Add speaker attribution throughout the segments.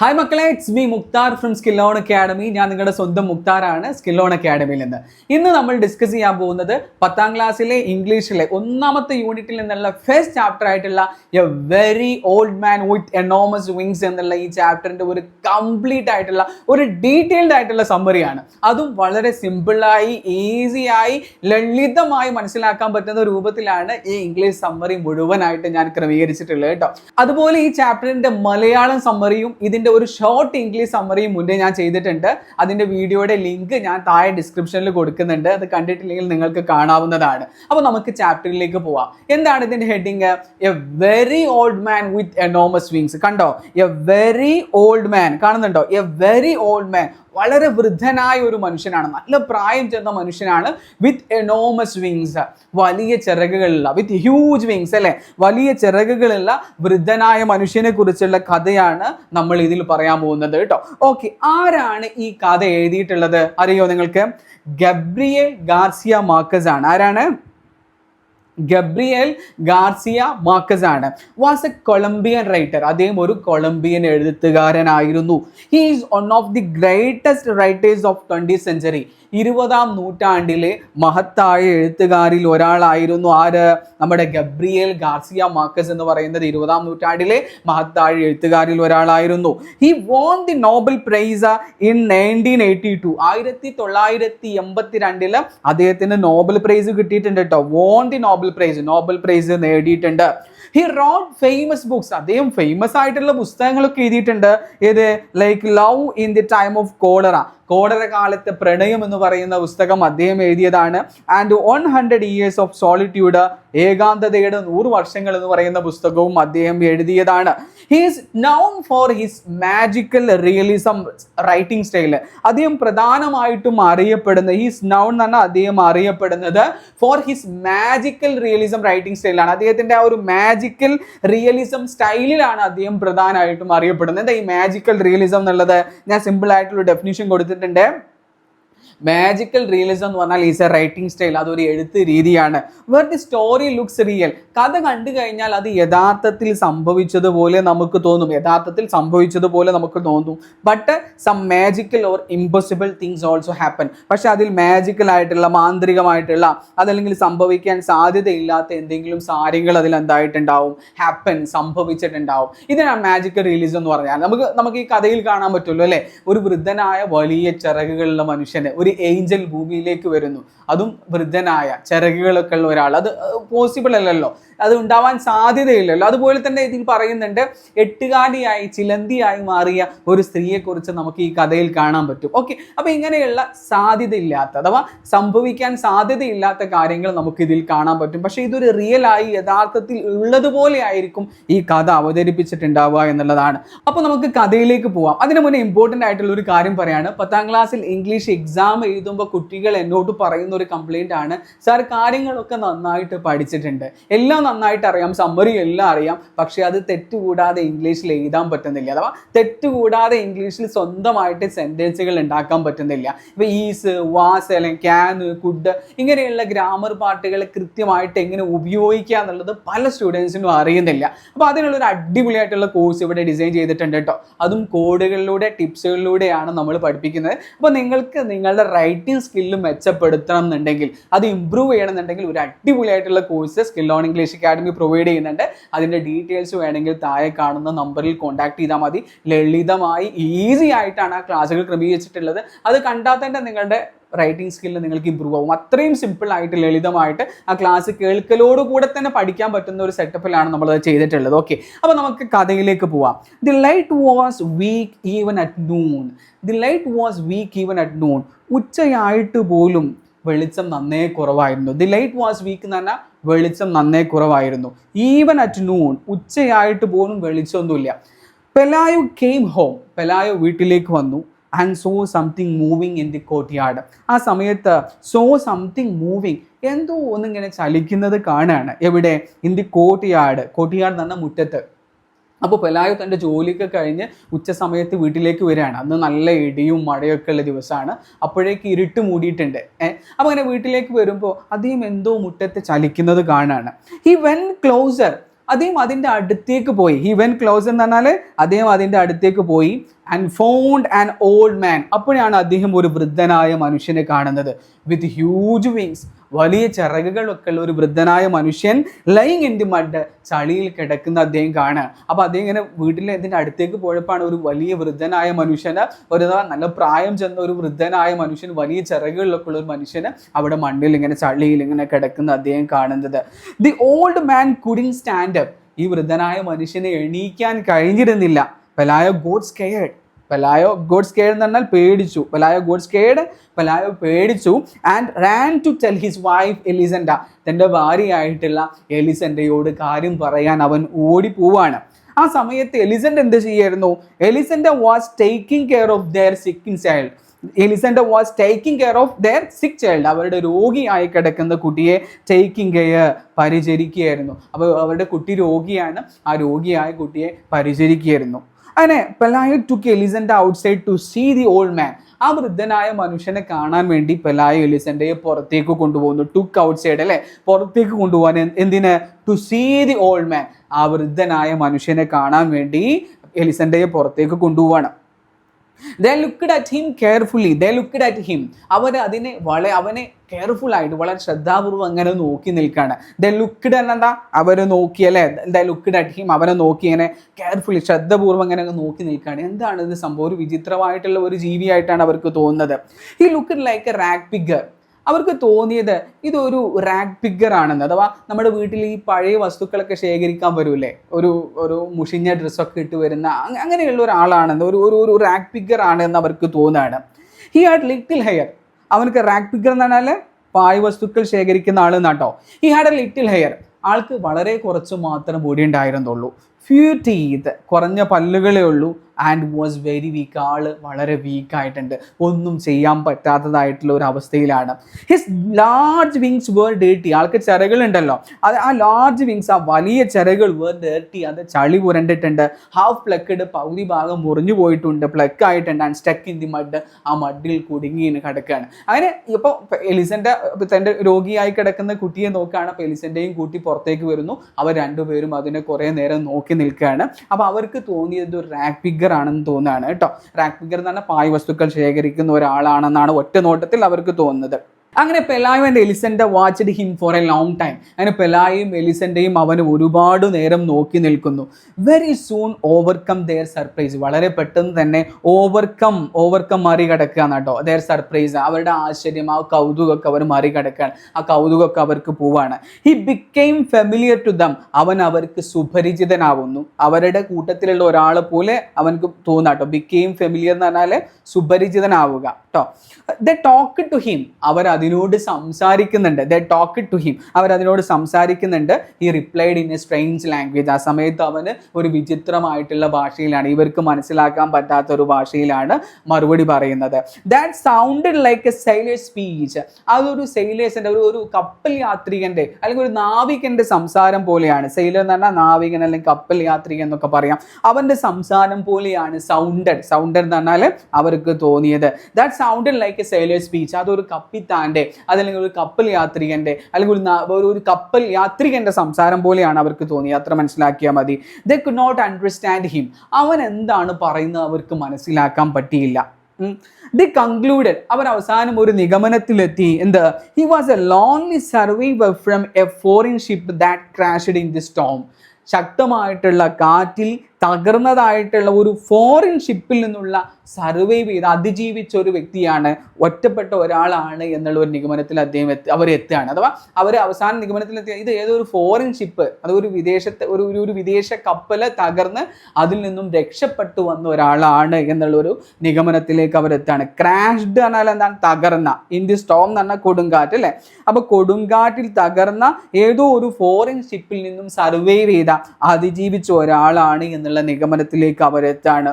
Speaker 1: Hi മക്കളെ. It's me Mukhtar from skill loan academy ഞാൻ നിങ്ങളുടെ സ്വന്തം മുക്താറാണ് സ്കിൽ ലോൺ അക്കാഡമിയിൽ നിന്ന്. ഇന്ന് നമ്മൾ ഡിസ്കസ് ചെയ്യാൻ പോകുന്നത് പത്താം ക്ലാസ്സിലെ ഇംഗ്ലീഷിലെ ഒന്നാമത്തെ യൂണിറ്റിൽ നിന്നുള്ള ഫസ്റ്റ് ചാപ്റ്റർ ആയിട്ടുള്ള a very old man with enormous wings എന്നുള്ള ഈ ചാപ്റ്ററിന്റെ ഒരു കംപ്ലീറ്റ് ആയിട്ടുള്ള ഒരു ഡീറ്റെയിൽഡ് ആയിട്ടുള്ള സമ്മറിയാണ് അതും വളരെ സിമ്പിളായി ഈസിയായി ലളിതമായി മനസ്സിലാക്കാൻ പറ്റുന്ന രൂപത്തിലാണ് ഈ ഇംഗ്ലീഷ് സമ്മറി മുഴുവനായിട്ട് ഞാൻ ക്രമീകരിച്ചിട്ടുള്ളത് കേട്ടോ. അതുപോലെ ഈ ചാപ്റ്ററിന്റെ മലയാളം സമ്മറിയും ഇതിന്റെ ഒരു ഷോർട്ട് ഇംഗ്ലീഷ് സമ്മറിയും മുന്നേ ഞാൻ ചെയ്തിട്ടുണ്ട്. അതിന്റെ വീഡിയോയുടെ ലിങ്ക് ഞാൻ താഴെ ഡിസ്ക്രിപ്ഷനിൽ കൊടുക്കുന്നുണ്ട്. അത് കണ്ടിട്ടില്ലെങ്കിൽ നിങ്ങൾക്ക് കാണാവുന്നതാണ്. അപ്പോൾ നമുക്ക് ചാപ്റ്ററിലേക്ക് പോവാം. എന്താണ് ഇതിന്റെ heading a very old man with enormous wings കണ്ടോ? എ വെരി ഓൾഡ് മാൻ കാണുന്നുണ്ടോ? എ വെരി ഓൾഡ് മാൻ വളരെ വൃദ്ധനായ ഒരു മനുഷ്യനാണ്. നല്ല പ്രായം ചെന്ന മനുഷ്യനാണ് വിത്ത് എനോമസ് വിങ്സ് വലിയ ചിറകുകളുള്ള വിത്ത് ഹ്യൂജ് വിങ്സ് അല്ലെ? വലിയ ചിറകുകളുള്ള വൃദ്ധനായ മനുഷ്യനെ കുറിച്ചുള്ള കഥയാണ് നമ്മൾ ഇതിൽ പറയാൻ പോകുന്നത് കേട്ടോ. ഓക്കെ ആരാണ് ഈ കഥ എഴുതിയിട്ടുള്ളത്? അറിയോ നിങ്ങൾക്ക്? ഗബ്രിയേൽ ഗാർസിയ മാർക്കസ് ആണ്. ആരാണ്? ഗബ്രിയൽ ഗാർസിയ മാർക്കസ് ആണ് വാസ് എ കൊളംബിയൻ റൈറ്റർ അദ്ദേഹം ഒരു Colombian എഴുത്തുകാരനായിരുന്നു. He is one of the greatest writers of twenty century ഇരുപതാം നൂറ്റാണ്ടിലെ മഹത്തായ എഴുത്തുകാരിൽ ഒരാളായിരുന്നു ആര്? നമ്മുടെ ഗബ്രിയേൽ ഗാർസിയ മാർക്കസ് എന്ന് പറയുന്നത് ഇരുപതാം നൂറ്റാണ്ടിലെ മഹത്തായ എഴുത്തുകാരിൽ ഒരാളായിരുന്നു. He won the Nobel prize in nineteen eighty two ആയിരത്തി തൊള്ളായിരത്തി എൺപത്തി രണ്ടിൽ അദ്ദേഹത്തിന് നോബൽ പ്രൈസ് കിട്ടിയിട്ടുണ്ട് കേട്ടോ won the Nobel prize Nobel prize നേടിയിട്ടുണ്ട്. ഹി റോഡ് ഫേമസ് ബുക്സ് അദ്ദേഹം ഫേമസ് ആയിട്ടുള്ള പുസ്തകങ്ങളൊക്കെ എഴുതിയിട്ടുണ്ട്. ഏത്? Like love in the time of cholera കോടര കാലത്തെ പ്രണയം എന്ന് പറയുന്ന പുസ്തകം അദ്ദേഹം എഴുതിയതാണ്. And one hundred years of solitude ഏകാന്തതയുടെ നൂറ് വർഷങ്ങൾ എന്ന് പറയുന്ന പുസ്തകവും അദ്ദേഹം എഴുതിയതാണ്. He's known for his magical realism writing style അദ്ദേഹം പ്രധാനമായിട്ടും അറിയപ്പെടുന്ന ഹീസ് നൗൺ എന്ന് പറഞ്ഞാൽ അദ്ദേഹം അറിയപ്പെടുന്നത് for his magical realism writing സ്റ്റൈലാണ് അദ്ദേഹത്തിന്റെ ആ ഒരു മാജിക്കൽ റിയലിസം സ്റ്റൈലിലാണ് അദ്ദേഹം പ്രധാനമായിട്ടും അറിയപ്പെടുന്നത്. എന്താ ഈ മാജിക്കൽ റിയലിസം എന്നുള്ളത്? ഞാൻ സിമ്പിൾ ആയിട്ടുള്ള ഡെഫിനിഷൻ കൊടുത്തിട്ടുണ്ട്. മാജിക്കൽ റിയലിസം എന്ന് പറഞ്ഞാൽ ഈസ് എ റൈറ്റിംഗ് സ്റ്റൈൽ അതൊരു എഴുത്ത് രീതിയാണ്. Where the story looks real കഥ കണ്ടു കഴിഞ്ഞാൽ അത് യഥാർത്ഥത്തിൽ സംഭവിച്ചതുപോലെ നമുക്ക് തോന്നും. യഥാർത്ഥത്തിൽ സംഭവിച്ചതുപോലെ നമുക്ക് തോന്നും. But some magical or impossible things also happen പക്ഷെ അതിൽ മാജിക്കൽ ആയിട്ടുള്ള മാന്ത്രികമായിട്ടുള്ള അതല്ലെങ്കിൽ സംഭവിക്കാൻ സാധ്യതയില്ലാത്ത എന്തെങ്കിലും കാര്യങ്ങൾ അതിൽ എന്തായിട്ടുണ്ടാവും? ഹാപ്പൻ സംഭവിച്ചിട്ടുണ്ടാവും. ഇതിനാണ് മാജിക്കൽ റിയലിസം എന്ന് പറഞ്ഞാൽ. നമുക്ക് നമുക്ക് ഈ കഥയിൽ കാണാൻ പറ്റുമല്ലോ അല്ലേ? ഒരു വൃദ്ധനായ വലിയ ചിറകുകളുള്ള മനുഷ്യന് ഏഞ്ചൽ ഭൂമിയിലേക്ക് വരുന്നു. അതും വൃദ്ധനായ ചിറകുകളൊക്കെ ഉള്ള ഒരാൾ. അത് പോസിബിൾ അല്ലല്ലോ. അത് ഉണ്ടാവാൻ സാധ്യതയില്ലല്ലോ. അതുപോലെ തന്നെ ഇതിൽ പറയുന്നുണ്ട് എട്ടുകാലിയായി ചിലന്തിയായി മാറിയ ഒരു സ്ത്രീയെക്കുറിച്ച് നമുക്ക് ഈ കഥയിൽ കാണാൻ പറ്റും. ഓക്കെ അപ്പോൾ ഇങ്ങനെയുള്ള സാധ്യതയില്ലാത്ത അഥവാ സംഭവിക്കാൻ സാധ്യതയില്ലാത്ത കാര്യങ്ങൾ നമുക്ക് ഇതിൽ കാണാൻ പറ്റും. പക്ഷെ ഇതൊരു റിയൽ ആയി യഥാർത്ഥത്തിൽ ഉള്ളതുപോലെ ആയിരിക്കും ഈ കഥ അവതരിപ്പിച്ചിട്ടുണ്ടാവുക എന്നുള്ളതാണ്. അപ്പോൾ നമുക്ക് കഥയിലേക്ക് പോവാം. അതിനു മുന്നേ ഇമ്പോർട്ടന്റ് ആയിട്ടുള്ള ഒരു കാര്യം പറയാണ്. പത്താം ക്ലാസ്സിൽ ഇംഗ്ലീഷ് എക്സാം എഴുതുമ്പോൾ കുട്ടികൾ എന്നോട് പറയുന്ന ഒരു കംപ്ലൈന്റ് ആണ്. സാർ കാര്യങ്ങളൊക്കെ നന്നായിട്ട് പഠിച്ചിട്ടുണ്ട്. എല്ലാം നന്നായിട്ട് അറിയാം. സമ്മറി എല്ലാം അറിയാം. പക്ഷേ അത് തെറ്റുകൂടാതെ ഇംഗ്ലീഷിൽ എഴുതാൻ പറ്റുന്നില്ല. അഥവാ തെറ്റുകൂടാതെ ഇംഗ്ലീഷിൽ സ്വന്തമായിട്ട് സെന്റൻസുകൾ ഉണ്ടാക്കാൻ പറ്റുന്നില്ല. ഇപ്പോൾ ഈസ് വാസ് അല്ലെങ്കിൽ ക്യാൻ കുഡ് ഇങ്ങനെയുള്ള ഗ്രാമർ പാട്ടുകൾ കൃത്യമായിട്ട് എങ്ങനെ ഉപയോഗിക്കുക എന്നുള്ളത് പല സ്റ്റുഡൻസിനും അറിയുന്നില്ല. അപ്പോൾ അതിനുള്ള ഒരു അടിപൊളിയായിട്ടുള്ള കോഴ്സ് ഇവിടെ ഡിസൈൻ ചെയ്തിട്ടുണ്ട് കേട്ടോ അതും കോഡുകളിലൂടെ ടിപ്സുകളിലൂടെയാണ് നമ്മൾ പഠിപ്പിക്കുന്നത്. അപ്പോൾ നിങ്ങൾക്ക് നിങ്ങളുടെ റൈറ്റിംഗ് സ്കില്ല് മെച്ചപ്പെടുത്തണം എന്നുണ്ടെങ്കിൽ അത് ഇമ്പ്രൂവ് ചെയ്യണമെന്നുണ്ടെങ്കിൽ ഒരു അടിപൊളിയായിട്ടുള്ള course skill on English academy provide ചെയ്യുന്നുണ്ട്. അതിന്റെ ഡീറ്റെയിൽസ് വേണമെങ്കിൽ താഴെ കാണുന്ന നമ്പറിൽ കോൺടാക്ട് ചെയ്താൽ മതി. ലളിതമായി ഈസി ആയിട്ടാണ് ആ ക്ലാസ്സുകൾ ക്രമീകരിച്ചിട്ടുള്ളത്. അത് കണ്ടാൽ തന്നെ നിങ്ങളുടെ റൈറ്റിംഗ് സ്കില്ല് നിങ്ങൾക്ക് ഇമ്പ്രൂവ് ആവും. അത്രയും സിമ്പിൾ ആയിട്ട് ലളിതമായിട്ട് ആ ക്ലാസ് കേൾക്കലോട് കൂടെ തന്നെ പഠിക്കാൻ പറ്റുന്ന ഒരു സെറ്റപ്പിലാണ് നമ്മൾ ചെയ്തിട്ടുള്ളത്. ഓക്കെ അപ്പോൾ നമുക്ക് കഥയിലേക്ക് പോവാം. The light was weak even at noon the light was weak even at noon ഉച്ചയായിട്ട് പോലും വെളിച്ചം നന്നേ കുറവായിരുന്നു. ദി ലൈറ്റ് വാസ് വീക്ക് എന്ന് പറഞ്ഞാൽ വെളിച്ചം നന്നേ കുറവായിരുന്നു. ഈവൻ അറ്റ് നൂൺ ഉച്ചയായിട്ട് പോലും വെളിച്ചമൊന്നുമില്ല. പെലായു കെയിം ഹോം പെലായു വീട്ടിലേക്ക് വന്നു. And so something moving in the കോട്ടിയാട് ആ സമയത്ത് സോ സംതിങ് മൂവിങ് എന്തോ ഒന്നിങ്ങനെ ചലിക്കുന്നത് കാണുകയാണ് എവിടെ? ഇൻ ദി കോട്ടിയാട് കോട്ടിയാട് എന്ന് മുറ്റത്ത്. അപ്പോൾ പെലായു തന്റെ ജോലിയൊക്കെ കഴിഞ്ഞ് ഉച്ച സമയത്ത് വീട്ടിലേക്ക് വരികയാണ്. അന്ന് നല്ല ഇടിയും മഴയൊക്കെ ഉള്ള ദിവസമാണ്. അപ്പോഴേക്ക് ഇരുട്ട് മൂടിയിട്ടുണ്ട്. ഏഹ് അപ്പോൾ അങ്ങനെ വീട്ടിലേക്ക് വരുമ്പോൾ അദ്ദേഹം എന്തോ മുറ്റത്ത് ചലിക്കുന്നത് കാണുകയാണ് ഹി വെൻ ക്ലോസർ അദ്ദേഹം അതിന്റെ അടുത്തേക്ക് പോയി. ഹി വെൻ ക്ലോസ് എന്ന് പറഞ്ഞാൽ അദ്ദേഹം അതിന്റെ അടുത്തേക്ക് പോയി. And found and old man അപ്പോഴാണ് അദ്ദേഹം ഒരു വൃദ്ധനായ മനുഷ്യനെ കാണുന്നത്. വിത്ത് ഹ്യൂജ് വിങ്സ് വലിയ ചിറകുകളൊക്കെ ഉള്ള ഒരു വൃദ്ധനായ മനുഷ്യൻ ലൈങ് ഇൻ ദി മഡ് ചളിയിൽ കിടക്കുന്ന അദ്ദേഹം കാണുക അപ്പോൾ അദ്ദേഹം ഇങ്ങനെ വീട്ടിലെ ഇതിന്റെ അടുത്തേക്ക് പോയപ്പോഴാണ് ഒരു വലിയ വൃദ്ധനായ മനുഷ്യന് ഒരു നല്ല പ്രായം ചെന്ന ഒരു വൃദ്ധനായ മനുഷ്യൻ വലിയ ചിറകുകളിലൊക്കെ ഉള്ള ഒരു മനുഷ്യന് അവിടെ മണ്ണിൽ ഇങ്ങനെ ചളിയിൽ ഇങ്ങനെ കിടക്കുന്ന അദ്ദേഹം കാണുന്നത്. The old man couldn't stand up ഈ വൃദ്ധനായ മനുഷ്യനെ എണീക്കാൻ കഴിഞ്ഞിരുന്നില്ല. Pelayo got scared Pelayo got scared എന്ന് പറഞ്ഞാൽ പേടിച്ചു. പെലായോ ഗോഡ് സ്കെയർഡ് പെലായോ പേടിച്ചു. And ran to tell his wife Elisenda തന്റെ ഭാര്യയായിട്ടുള്ള എലിസൻഡയോട് കാര്യം പറയാൻ അവൻ ഓടി പോവാണ്. ആ സമയത്ത് എലിസൻഡ് എന്ത് ചെയ്യായിരുന്നു? Elisenda was taking care of their sick child Elisenda was taking care of their sick child അവരുടെ രോഗിയായി കിടക്കുന്ന കുട്ടിയെ ടേക്കിംഗ് കെയർ പരിചരിക്കുകയായിരുന്നു. അപ്പോൾ അവരുടെ കുട്ടി രോഗിയാണ്. ആ രോഗിയായ കുട്ടിയെ പരിചരിക്കുകയായിരുന്നു. അങ്ങനെ Pelayo took Elisenda outside to see the old man ആ വൃദ്ധനായ മനുഷ്യനെ കാണാൻ വേണ്ടി പെലായ എലിസന്റെ പുറത്തേക്ക് കൊണ്ടുപോകുന്നു. ടുക്ക് ഔട്ട്സൈഡ് അല്ലേ? പുറത്തേക്ക് കൊണ്ടുപോകാൻ എന്ത്- എന്തിന്? To see the old man ആ വൃദ്ധനായ മനുഷ്യനെ കാണാൻ വേണ്ടി എലിസന്റെ പുറത്തേക്ക് കൊണ്ടുപോവാണ്. They looked at him carefully they looked at him അവർ അതിനെ വളരെ അവനെ കെയർഫുൾ ആയിട്ട് വളരെ ശ്രദ്ധാപൂർവം അങ്ങനെ നോക്കി നിൽക്കുകയാണ് ദ ലുക്ക്ഡ് എന്താ? അവർ നോക്കി അല്ലേ? ദ ലുക്ക്ഡ് അറ്റ് ഹിം അവനെ നോക്കി അങ്ങനെ കെയർഫുള്ളി ശ്രദ്ധാപൂർവം അങ്ങനെ നോക്കി നിൽക്കുകയാണ് എന്താണ് ഇത് സംഭവം? ഒരു വിചിത്രമായിട്ടുള്ള ഒരു ജീവിയായിട്ടാണ് അവർക്ക് തോന്നുന്നത്. He look like a rag picker അവർക്ക് തോന്നിയത് ഇതൊരു റാഗ് പിഗർ ആണെന്ന്. അഥവാ നമ്മുടെ വീട്ടിൽ ഈ പഴയ വസ്തുക്കളൊക്കെ ശേഖരിക്കാൻ വരൂലേ ഒരു ഒരു മുഷിഞ്ഞ ഡ്രസ്സൊക്കെ ഇട്ട് വരുന്ന അങ്ങ- അങ്ങനെയുള്ള ഒരാളാണെന്ന് ഒരു ഒരു ഒരു റാഗ് പിഗർ ആണെന്ന് അവർക്ക് തോന്നുകയാണ് ഹി ഹാഡ് ലിറ്റിൽ ഹെയർ അവനക്ക് റാഗ് പിഗർ എന്ന് പറഞ്ഞാൽ പായ വസ്തുക്കൾ ശേഖരിക്കുന്ന ആൾ എന്നാട്ടോ. He had a little hair ആൾക്ക് വളരെ കുറച്ച് മാത്രം മുടി ഉണ്ടായിരുന്നുള്ളൂ. ഫ്യൂ ടീത്ത് കുറഞ്ഞ പല്ലുകളേ ഉള്ളൂ. ആൻഡ് വാസ് വെരി വീക്ക് ആൾ വളരെ വീക്കായിട്ടുണ്ട് ഒന്നും ചെയ്യാൻ പറ്റാത്തതായിട്ടുള്ള ഒരു അവസ്ഥയിലാണ്. His large wings were dirty ആൾക്ക് ചിറകളുണ്ടല്ലോ. അത് ആ ലാർജ് വിങ്സ് ആ വലിയ ചിറകൾ വേർ ഡേർട്ടി അത് ചളി പുരണ്ടിട്ടുണ്ട്. ഹാഫ് പ്ലക്കഡ് പകുതി ഭാഗം മുറിഞ്ഞു പോയിട്ടുണ്ട്. പ്ലക്ക് ആയിട്ടുണ്ട് and stuck in the mud ആ മഡിൽ കുടുങ്ങി കിടക്കുകയാണ് അങ്ങനെ ഇപ്പോൾ എലിസന്റെ തന്റെ രോഗിയായി കിടക്കുന്ന കുട്ടിയെ നോക്കുകയാണ് അപ്പോൾ എലിസന്റെയും കൂട്ടി പുറത്തേക്ക് വരുന്നു. അവർ രണ്ടുപേരും അതിനെ കുറേ നേരം നോക്കി നിൽക്കുകയാണ്. അപ്പോൾ അവർക്ക് തോന്നിയത് ഒരു റാക്ക് പിഗർ ആണെന്ന് തോന്നുകയാണ് കേട്ടോ. റാക്ക് ഫിഗർ എന്ന് പറഞ്ഞാൽ പായ് വസ്തുക്കൾ ശേഖരിക്കുന്ന ഒരാളാണെന്നാണ് ഒറ്റ നോട്ടത്തിൽ അവർക്ക് തോന്നുന്നത്. അങ്ങനെ പെലായും and Elisenda watched him for a long time അങ്ങനെ പെലായും എലിസന്റെയും അവന് ഒരുപാട് നേരം നോക്കി നിൽക്കുന്നു. Very soon overcome their surprise വളരെ പെട്ടെന്ന് തന്നെ ഓവർകം ഓവർകം മറികടക്കുക കേട്ടോ. ദെയർ സർപ്രൈസ് അവരുടെ ആശ്ചര്യം ആ കൗതുകമൊക്കെ അവർ മറികടക്കുകയാണ്. ആ കൗതുകമൊക്കെ അവർക്ക് പോവാണ്. He became familiar to them അവൻ അവർക്ക് സുപരിചിതനാവുന്നു. അവരുടെ കൂട്ടത്തിലുള്ള ഒരാളെ പോലെ അവനക്ക് തോന്നാട്ടോ ബിക്കെയിം ഫെമിലിയർ എന്ന് പറഞ്ഞാൽ സുപരിചിതനാവുക കേട്ടോ. ദ ടോക്ക് ടു ഹിം അവർ അതിനോട് സംസാരിക്കുന്നുണ്ട്. ദ ടോക്ക് ടു ഹിം അവർ അതിനോട് സംസാരിക്കുന്നുണ്ട്. He replied in a strange language ആ സമയത്ത് അവന് ഒരു വിചിത്രമായിട്ടുള്ള ഭാഷയിലാണ് ഇവർക്ക് മനസ്സിലാക്കാൻ പറ്റാത്ത ഒരു ഭാഷയിലാണ് മറുപടി പറയുന്നത്. That sounded like a sailor's speech അതൊരു സെയിലേഴ്സിന്റെ ഒരു ഒരു കപ്പൽ യാത്രികന്റെ അല്ലെങ്കിൽ ഒരു നാവികന്റെ സംസാരം പോലെയാണ്. സെയിലർ എന്ന് പറഞ്ഞാൽ നാവികൻ അല്ലെങ്കിൽ കപ്പൽ യാത്രികൻ എന്നൊക്കെ പറയാം. അവന്റെ സംസാരം പോലെയാണ് സൗണ്ടഡ് സൗണ്ടഡ് എന്ന് പറഞ്ഞാൽ അവർക്ക് തോന്നിയത്. That sounded like a sailor's speech അതൊരു കപ്പിത്താന്റെ അതല്ലെങ്കിൽ ഒരു കപ്പൽ യാത്രികന്റെ അല്ലെങ്കിൽ ഒരു ഒരു കപ്പൽ യാത്രികന്റെ സംസാരം പോലെയാണ് അവർക്ക് തോന്നി അത്ര മനസ്സിലാക്കിയാൽ മതി. They could not understand him അവൻ എന്താണ് പറയുന്നത് അവർക്ക് മനസ്സിലാക്കാൻ പറ്റിയില്ല. ദി കൺക്ലൂഡഡ് അവർ അവസാനം ഒരു നിഗമനത്തിലെത്തി. എന്ത്? He was a lonely survivor from a foreign ship that crashed in the storm ശക്തമായിട്ടുള്ള കാറ്റിൽ തകർന്നതായിട്ടുള്ള ഒരു ഫോറിൻ ഷിപ്പിൽ നിന്നുള്ള സർവൈവ് ചെയ്ത് അതിജീവിച്ച ഒരു വ്യക്തിയാണ് ഒറ്റപ്പെട്ട ഒരാളാണ് എന്നുള്ള ഒരു നിഗമനത്തിൽ അദ്ദേഹം എത്തി അവർ എത്തുകയാണ്. അഥവാ അവർ അവസാന നിഗമനത്തിൽ ഇത് ഏതൊരു ഫോറിൻ ഷിപ്പ് അത് ഒരു വിദേശത്തെ ഒരു ഒരു- വിദേശ കപ്പൽ തകർന്ന് അതിൽ നിന്നും രക്ഷപ്പെട്ടു വന്ന ഒരാളാണ് എന്നുള്ള ഒരു നിഗമനത്തിലേക്ക് അവർ എത്താണ് ക്രാഷ്ഡ് എന്നാൽ എന്താണ്? തകർന്ന. ഇൻ ദി സ്റ്റോം എന്ന് പറഞ്ഞാൽ കൊടുങ്കാറ്റ് അല്ലേ? അപ്പൊ കൊടുങ്കാറ്റിൽ തകർന്ന ഏതോ ഒരു ഫോറിൻ ഷിപ്പിൽ നിന്നും സർവൈവ് ചെയ്ത അതിജീവിച്ച ഒരാളാണ് എന്നുള്ള നിഗമനത്തിലേക്ക് അവരെത്താണ്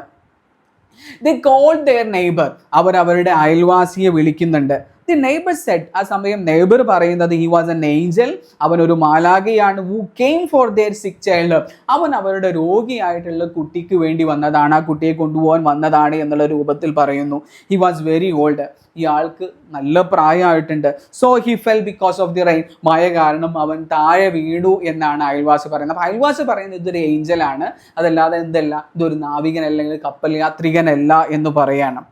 Speaker 1: ദ കോൾ ദെയർ നെയ്ബർ അവർ അവരുടെ അയൽവാസിയെ വിളിക്കുന്നുണ്ട്. ദി നെയ്ബർ സെറ്റ് ആ സമയം നെയ്ബർ പറയുന്നത് ഹി വാസ് എൻ ഏഞ്ചൽ അവൻ ഒരു മാലാകയാണ് who came for their sick child അവൻ അവരുടെ രോഗിയായിട്ടുള്ള കുട്ടിക്ക് വേണ്ടി വന്നതാണ്. ആ കുട്ടിയെ കൊണ്ടുപോകാൻ വന്നതാണ് എന്നുള്ള രൂപത്തിൽ പറയുന്നു. ഹി വാസ് വെരി ഓൾഡ് ഈ ആൾക്ക് നല്ല പ്രായമായിട്ടുണ്ട്. So he fell because of the rain മഴ കാരണം അവൻ താഴെ വീണു എന്നാണ് അയൽവാസി പറയുന്നത്. അപ്പോൾ അയൽവാസി പറയുന്നത് ഇതൊരു ഏഞ്ചലാണ് അതല്ലാതെ എന്തല്ല? ഇതൊരു നാവികൻ അല്ലെങ്കിൽ കപ്പൽ യാത്രികനല്ല എന്ന് പറയണം.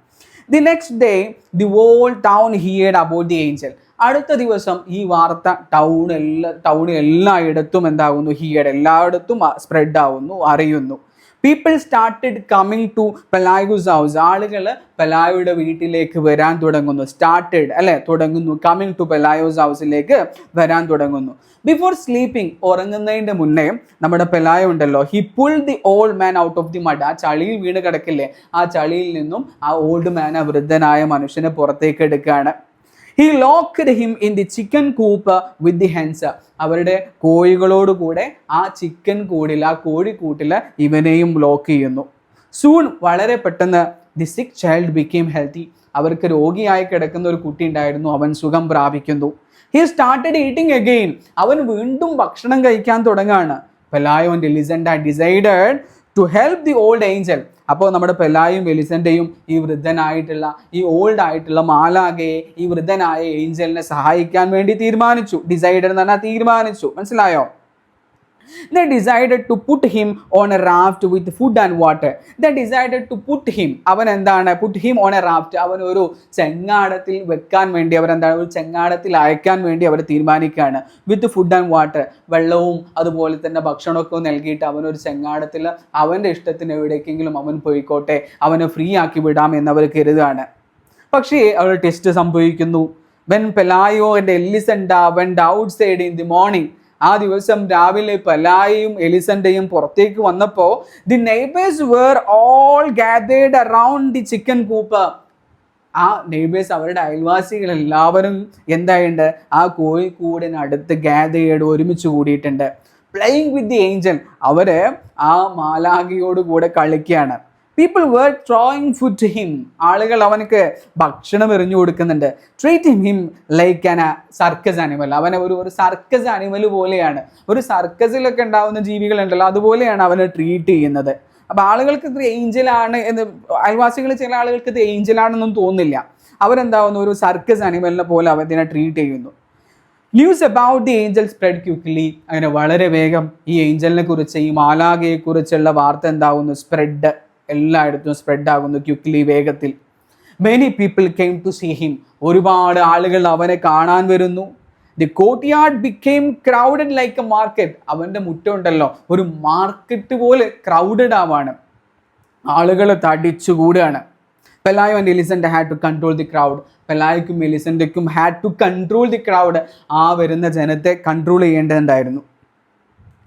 Speaker 1: The next day the whole town heard about the angel അടുത്ത ദിവസം ഈ വാർത്ത ടൗൺ എല്ലാ ടൗൺ എല്ലായിടത്തും എന്താകുന്നു? ഹിയേഡ് എല്ലായിടത്തും സ്പ്രെഡ് ആവുന്നു അറിയുന്നു. People started coming to Pelayo's house ആളുകൾ പലായുടെ വീട്ടിലേക്ക് വരാൻ തുടങ്ങുന്നു. സ്റ്റാർട്ടഡ് അല്ലെ? തുടങ്ങുന്നു. കമ്മിങ് ടു പെലായോസ് ഹൗസിലേക്ക് വരാൻ തുടങ്ങുന്നു. ബിഫോർ സ്ലീപ്പിംഗ് ഉറങ്ങുന്നതിന്റെ മുന്നേ നമ്മുടെ പെലായ ഉണ്ടല്ലോ. He pull the old man out of the mud ആ ചളിയിൽ വീണ് കിടക്കില്ലേ? ആ ചളിയിൽ നിന്നും ആ ഓൾഡ് മാൻ ആ വൃദ്ധനായ മനുഷ്യനെ പുറത്തേക്ക് എടുക്കുകയാണ്. He locked him in the chicken coop with the hens അവരുടെ കോഴികളോട് കൂടെ ആ ചിക്കൻ കൂടിൽ ആ കോഴിക്കൂട്ടിൽ ഇവനെയും ലോക്ക് ചെയ്യുന്നു. സൂൺ വളരെ പെട്ടെന്ന് ദി സിക്ക് ചൈൽഡ് ബിക്കെയിം ഹെൽത്തി അവർക്ക് രോഗിയായി കിടക്കുന്ന ഒരു കുട്ടി ഉണ്ടായിരുന്നു. അവൻ സുഖം പ്രാപിക്കുന്നു. ഹി സ്റ്റാർട്ടഡ് ഈറ്റിംഗ് അഗെയിൻ അവൻ വീണ്ടും ഭക്ഷണം കഴിക്കാൻ തുടങ്ങുകയാണ്. Pelayo and Elisenda decided to help the old angel അപ്പോൾ നമ്മുടെ പെലായും വെലിസന്റെയും ഈ വൃദ്ധനായിട്ടുള്ള ഈ ഓൾഡ് ആയിട്ടുള്ള മാലാകയെ ഈ വൃദ്ധനായ ഏഞ്ചലിനെ സഹായിക്കാൻ വേണ്ടി തീരുമാനിച്ചു. ഡിസൈഡ് എന്ന് പറഞ്ഞാൽ തീരുമാനിച്ചു. മനസ്സിലായോ? They decided to put him on a raft with food and water. They decided to put him. അവൻ എന്താണ്? Put him on a raft. അവൻ ഒരു ചെങ്ങാടത്തിൽ വെക്കാൻ വേണ്ടി അവർ എന്താണ്? ഒരു ചെങ്ങാടത്തിൽ അയക്കാൻ വേണ്ടി അവർ തീരുമാനിക്കുകയാണ്. വിത്ത് ഫുഡ് ആൻഡ് വാട്ടർ വെള്ളവും അതുപോലെ തന്നെ ഭക്ഷണമൊക്കെ നൽകിയിട്ട് അവൻ ഒരു ചെങ്ങാടത്തിൽ അവന്റെ ഇഷ്ടത്തിന് എവിടേക്കെങ്കിലും അവൻ പോയിക്കോട്ടെ അവനെ ഫ്രീ ആക്കി വിടാം എന്നവർ കരുതുകയാണ്. പക്ഷേ അവർ ടെസ്റ്റ് സംഭവിക്കുന്നു. When Pelayo and Elisenda went outside in the morning ആ ദിവസം രാവിലെ പലായും എലിസന്റെയും പുറത്തേക്ക് വന്നപ്പോൾ the neighbours were all gathered around the chicken coop ആ നെയ്ബേഴ്സ് അവരുടെ അയൽവാസികൾ എല്ലാവരും എന്തായുണ്ട്? ആ കോഴിക്കൂടിനടുത്ത് ഗാദേഡ് ഒരുമിച്ച് കൂടിയിട്ടുണ്ട്. പ്ലേയിങ് വിത്ത് ദി ഏഞ്ചൽ അവർ ആ മാലാഖിയോട് കൂടെ കളിക്കുകയാണ്. People were throwing food to him ആളുകൾ അവനക്ക് ഭക്ഷണം എറിഞ്ഞു കൊടുക്കുന്നുണ്ട്. Treat him like an circus animal അവനെ ഒരു ഒരു സർക്കസ് ആനിമൽ പോലെയാണ്. ഒരു സർക്കസിലൊക്കെ ഉണ്ടാവുന്ന ജീവികളുണ്ടല്ലോ അതുപോലെയാണ് അവനെ ട്രീറ്റ് ചെയ്യുന്നത്. അപ്പോൾ ആളുകൾക്ക് ഇത് ഏഞ്ചലാണ് എന്ന് അയൽവാസികൾ ചില ആളുകൾക്ക് ഇത് ഏഞ്ചലാണെന്നൊന്നും തോന്നില്ല അവരെന്താവുന്നു? ഒരു സർക്കസ് ആനിമലിനെ പോലെ അവനെ ട്രീറ്റ് ചെയ്യുന്നു. News about the angel spread quickly അങ്ങനെ വളരെ വേഗം ഈ ഏഞ്ചലിനെ കുറിച്ച് ഈ മാലാകയെക്കുറിച്ചുള്ള വാർത്ത എന്താവുന്നു? സ്പ്രെഡ് എല്ലായിടത്തും സ്പ്രെഡ് ആകുന്നു ക്വിക്ലി വേഗത്തിൽ. Many people came to see him ഒരുപാട് ആളുകൾ അവനെ കാണാൻ വരുന്നു. The courtyard became crowded like a market അവന്റെ മുറ്റം ഉണ്ടല്ലോ ഒരു മാർക്കറ്റ് പോലെ ക്രൗഡഡ് ആവാണ്. ആളുകൾ തടിച്ചുകൂടുകയാണ്. Pelayo and Elisenda had to control the crowd പെലായ്ക്കും എലിസന്റെക്കും had to control the crowd ആ വരുന്ന ജനത്തെ കൺട്രോൾ ചെയ്യേണ്ടതുണ്ടായിരുന്നു.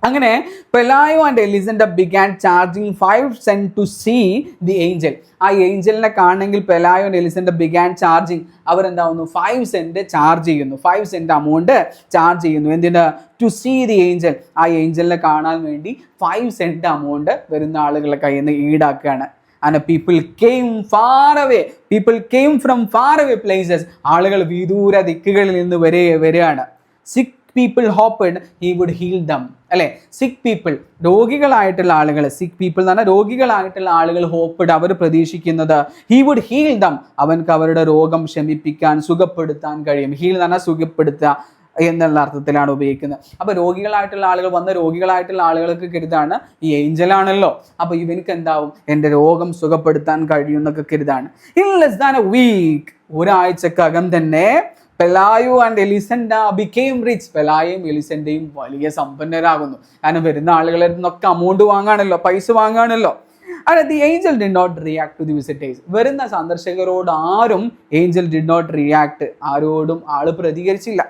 Speaker 1: അങ്ങനെ Pelayo and Elisenda began charging five cent to see the angel ആ ഏഞ്ചലിനെ കാണണമെങ്കിൽ Pelayo and Elisenda began charging അവരെന്താവുന്നു? Five cent charge ചെയ്യുന്നു. Five cent amount charge ചെയ്യുന്നു. എന്തിന്? ടു സീ ദി ഏഞ്ചൽ ആ ഏഞ്ചലിനെ കാണാൻ വേണ്ടി ഫൈവ് സെന്റ് അമൗണ്ട് വരുന്ന ആളുകളെ കയ്യിൽ നിന്ന് ഈടാക്കുകയാണ്. And people came far away people came from far away places ആളുകൾ വിദൂര ദിക്കുകളിൽ നിന്ന് വരെ വരികയാണ്. Sick people hoped he would heal them അല്ലെ? സിക്ക് പീപ്പിൾ രോഗികളായിട്ടുള്ള ആളുകൾ സിക്ക് പീപ്പിൾ എന്ന് പറഞ്ഞാൽ രോഗികളായിട്ടുള്ള ആളുകൾ ഹോപ്പിഡ് അവർ പ്രതീക്ഷിക്കുന്നത്. ഹി വുഡ് ഹീൽ ദം അവൻക്ക് അവരുടെ രോഗം ശമിപ്പിക്കാൻ സുഖപ്പെടുത്താൻ കഴിയും. ഹീൽ എന്ന് പറഞ്ഞാൽ സുഖപ്പെടുത്തുക എന്നുള്ള അർത്ഥത്തിലാണ് ഉപയോഗിക്കുന്നത്. അപ്പൊ രോഗികളായിട്ടുള്ള ആളുകൾ വന്ന രോഗികളായിട്ടുള്ള ആളുകൾക്ക് കരുതാണ് ഈ ഏഞ്ചലാണല്ലോ അപ്പൊ ഇവനക്ക് എന്താവും? എന്റെ രോഗം സുഖപ്പെടുത്താൻ കഴിയും എന്നൊക്കെ കരുതാണ്. In less than a week ഒരാഴ്ചക്കകം തന്നെ പെലായു ആൻഡ് എലിസൻഡ ബിക്കെയും റിച്ച് പെലായും എലിസന്റെയും വലിയ സമ്പന്നരാകുന്നു. കാരണം വരുന്ന ആളുകളിൽ നിന്നൊക്കെ അമൗണ്ട് വാങ്ങാണല്ലോ പൈസ വാങ്ങാണല്ലോ. അതായത് the angel did not react to the visitors വരുന്ന സന്ദർശകരോട് ആരും ഏഞ്ചൽ ഡി നോട്ട് റിയാക്ട് ആരോടും ആൾ പ്രതികരിച്ചില്ല.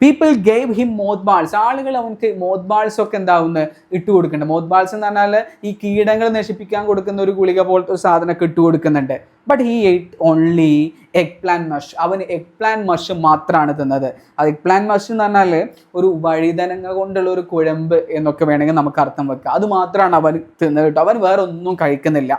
Speaker 1: People gave him moth balls ആളുകൾ അവനക്ക് മോത്ത് ബാൾസ് ഒക്കെ എന്താവുന്ന? ഇട്ട് കൊടുക്കുന്നുണ്ട്. മോത്ത് ബാൾസ് എന്ന് പറഞ്ഞാൽ ഈ കീടങ്ങൾ നശിപ്പിക്കാൻ കൊടുക്കുന്ന ഒരു ഗുളിക പോലത്തെ ഒരു സാധനമൊക്കെ ഇട്ട് കൊടുക്കുന്നുണ്ട്. But he ate only eggplant mush അവന് എഗ് പ്ലാൻ മഷ് മാത്രമാണ് തിന്നത്. അത് എഗ് പ്ലാൻ മഷ് എന്ന് പറഞ്ഞാൽ ഒരു വഴിതനങ്ങ കൊണ്ടുള്ള ഒരു കുഴമ്പ് എന്നൊക്കെ വേണമെങ്കിൽ നമുക്ക് അർത്ഥം വെക്കാം. അത് മാത്രമാണ് അവൻ തിന്നത് കേട്ടോ. അവൻ വേറെ ഒന്നും കഴിക്കുന്നില്ല.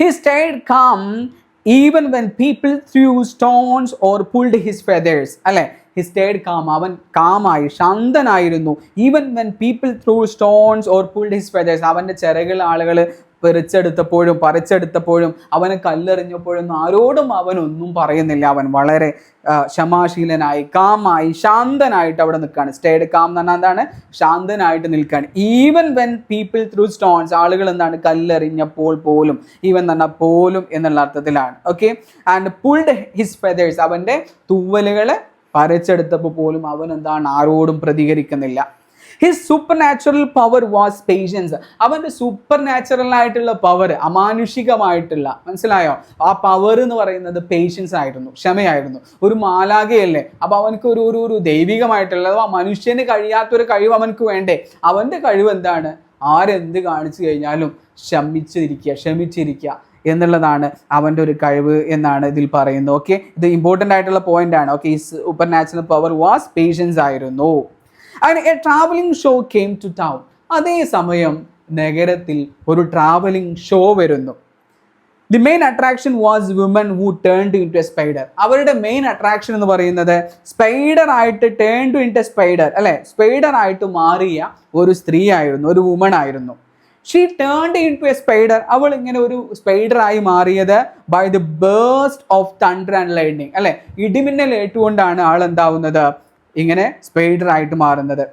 Speaker 1: He stayed calm even when people threw stones or pulled his feathers അല്ലെ? ഹി സ്റ്റേഡ് കാം അവൻ കാമായി ശാന്തനായിരുന്നു. Even when people through stones or pulled his feathers അവന്റെ ചിറകൾ ആളുകൾ പെറിച്ചെടുത്തപ്പോഴും പറിച്ചെടുത്തപ്പോഴും അവനെ കല്ലെറിഞ്ഞപ്പോഴും ആരോടും അവനൊന്നും പറയുന്നില്ല. അവൻ വളരെ ക്ഷമാശീലനായി കാമായി ശാന്തനായിട്ട് അവിടെ നിൽക്കുകയാണ്. സ്റ്റേഡ് കാം എന്ന് പറഞ്ഞാൽ എന്താണ്? ശാന്തനായിട്ട് നിൽക്കുകയാണ്. Even when people threw stones ആളുകൾ എന്താണ്? കല്ലെറിഞ്ഞപ്പോൾ പോലും ഈവൻ പറഞ്ഞാൽ പോലും എന്നുള്ള അർത്ഥത്തിലാണ്. Okay and pulled his feathers അവന്റെ തൂവലുകൾ പറിച്ചെടുത്തപ്പോൾ പോലും അവൻ എന്താണ് ആരോടും പ്രതികരിക്കുന്നില്ല. His supernatural power was patience അവന്റെ സൂപ്പർ നാച്ചുറൽ ആയിട്ടുള്ള പവർ അമാനുഷികമായിട്ടുള്ള മനസ്സിലായോ? ആ പവർ എന്ന് പറയുന്നത് പേഷ്യൻസ് ആയിരുന്നു ക്ഷമയായിരുന്നു. ഒരു മാലാകയല്ലേ അപ്പോൾ അവനക്ക് ഒരു ഒരു ഒരു ദൈവികമായിട്ടുള്ള അഥവാ മനുഷ്യന് കഴിയാത്തൊരു കഴിവ് അവനക്ക് വേണ്ടേ? അവന്റെ കഴിവ് എന്താണ്? ആരെന്ത് കാണിച്ചു കഴിഞ്ഞാലും ക്ഷമിച്ചിരിക്കുക ക്ഷമിച്ചിരിക്കുക. എന്നുള്ളതാണ് അവന്റെ ഒരു കഴിവ് എന്നാണ് ഇതിൽ പറയുന്നത്. ഓക്കെ ഇത് ഇമ്പോർട്ടന്റ് ആയിട്ടുള്ള പോയിന്റ് ആണ്. ഓക്കെ ഈ super natural power was patience ആയിരുന്നു അങ്ങനെ a travelling show came to town അതേസമയം നഗരത്തിൽ ഒരു ട്രാവലിംഗ് ഷോ വരുന്നു. The main attraction was woman who turn to into a spider അവരുടെ മെയിൻ അട്രാക്ഷൻ എന്ന് പറയുന്നത് സ്പൈഡർ ആയിട്ട് ടേൺ ടു ഇന്റു സ്പൈഡർ അല്ലെ? സ്പൈഡർ ആയിട്ട് മാറിയ ഒരു സ്ത്രീ ആയിരുന്നു ഒരു വുമൺ ആയിരുന്നു. She turned into a spider അവൾ ഇങ്ങനെ ഒരു സ്പൈഡറായി മാറിയത് by the blast of thunder and lightning അല്ലെ? ഇടിമിന്നൽ ഏറ്റുകൊണ്ടാണ് ആൾ എന്താവുന്നത്? ഇങ്ങനെ സ്പൈഡറായിട്ട് മാറുന്നത്.